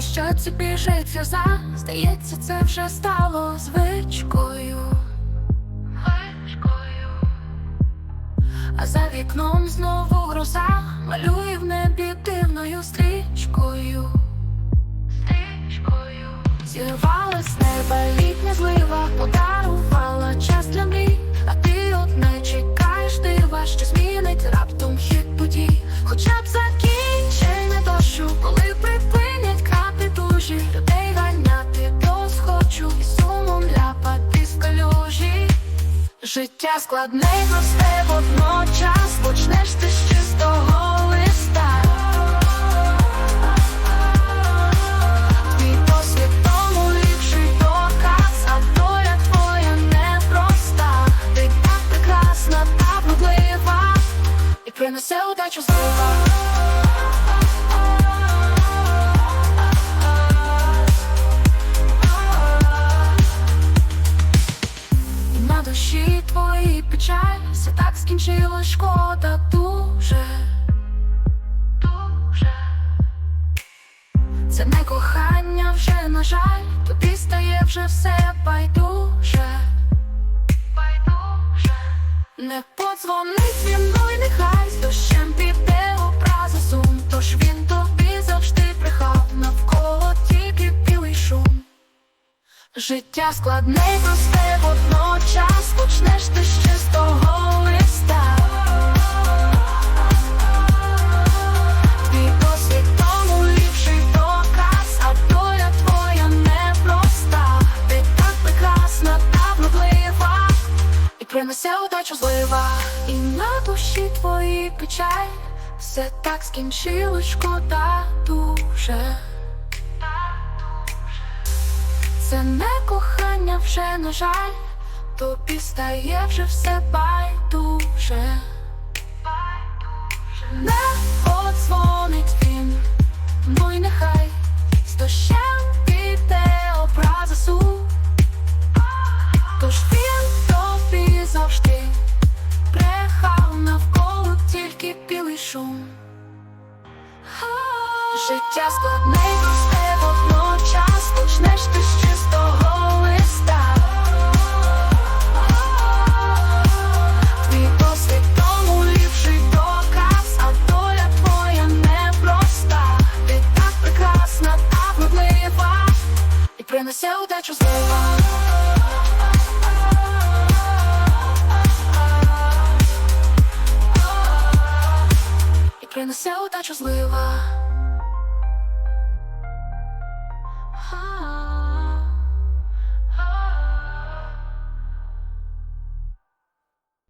щоці біжить сльоза, здається, це вже стало звичкою. Звичкою. А за вікном знову гроза малює в небі дивною стрічкою. Стрічкою. зірвалась неба Життя складне й просте водночас почнеш ти з чистого листа. Твій досвід тому ліпший доказ, а доля твоя непроста. Ти так прекрасна та вродлива і принесе удачу злива. Душі твої печаль все так скінчилось, шкода дуже, дуже. Це не кохання вже, на жаль, тобі стає вже все байдуже. Байдуже. Не подзвонить він, ну й нехай з дощем піде образа сум, тож він тобі завжди брехав навколо тільки білий шум. Життя складне просте і принесе удачу злива. І на душі твої печаль, все так скінчилось, шкода дуже. Це не кохання вже, на жаль, тобі стає вже все байдуже. Не Життя складне й просте водночас почнеш ти з чистого листа. Твій досвід ліпший доказ, а доля твоя непроста. Ти так прекрасна та вродлива і принесе удачу злива. І принесе удачу злива.